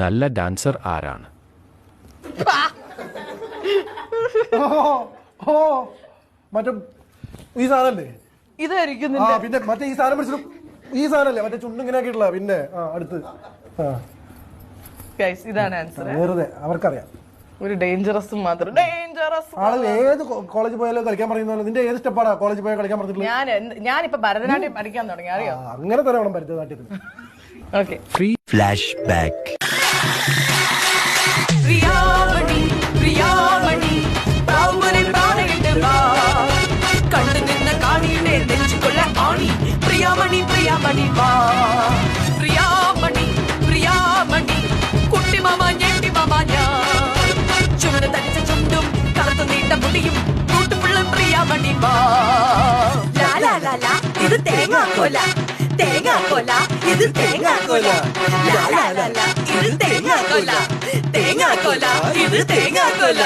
നല്ല ഡാൻസർ ആരാണ്? ഓ ഓ. മറ്റേ ഈ സാധനല്ലേ? ഇതായിരിക്കും ആ പിന്നെ മറ്റേ ഈ സാധനം പിടിച്ചിട്ട് ഈ സാധനല്ലേ? മറ്റേ ചുണ്ടിങ്ങനെ ആക്കിയിട്ടുള്ള പിന്നെ ആ അടുത്ത്. ആ. ഗൈസ് ഇതാണ് ആൻസർ വെറുതെ അവർക്കറിയാം. ഒരു ഡേഞ്ചറസ് മാത്രം. ഡേഞ്ചറസ് ആൾ ഏത് കോളേജ് പോയാലും കളിക്കാൻ നിന്റെ ഏത് സ്റ്റെപ്പാടാ കോളേജിൽ പോയാൽ കളിക്കാൻ പറഞ്ഞിട്ടുള്ളത്? ഞാൻ ഞാനിപ്പോ ഭരതനാട്യം പഠിക്കാൻ തുടങ്ങി അറിയോ? ആ, അങ്ങനെ തന്നെ വേണം ഭരതനാട്യത്തിന്. Okay Flashback. പ്രിയാമണി பிரியாமணி பிரியாமணி வா. பிரியாமணி பிரியாமணி குட்டி மாமா எட்டி மாமா ஞா. சுமன தனிச்ச சுண்டும் கலத்து நீட்ட முடியும். கூட்டுக்குள்ள பிரியாமணி வா. லாலா லாலா இது தேங்காய் கோலா. தேங்காய் கோலா இது தேங்காய் கோலா. லாலா லாலா இது தேங்காய் തേങ്ങാക്കോല. ഇത് തേങ്ങാക്കോല.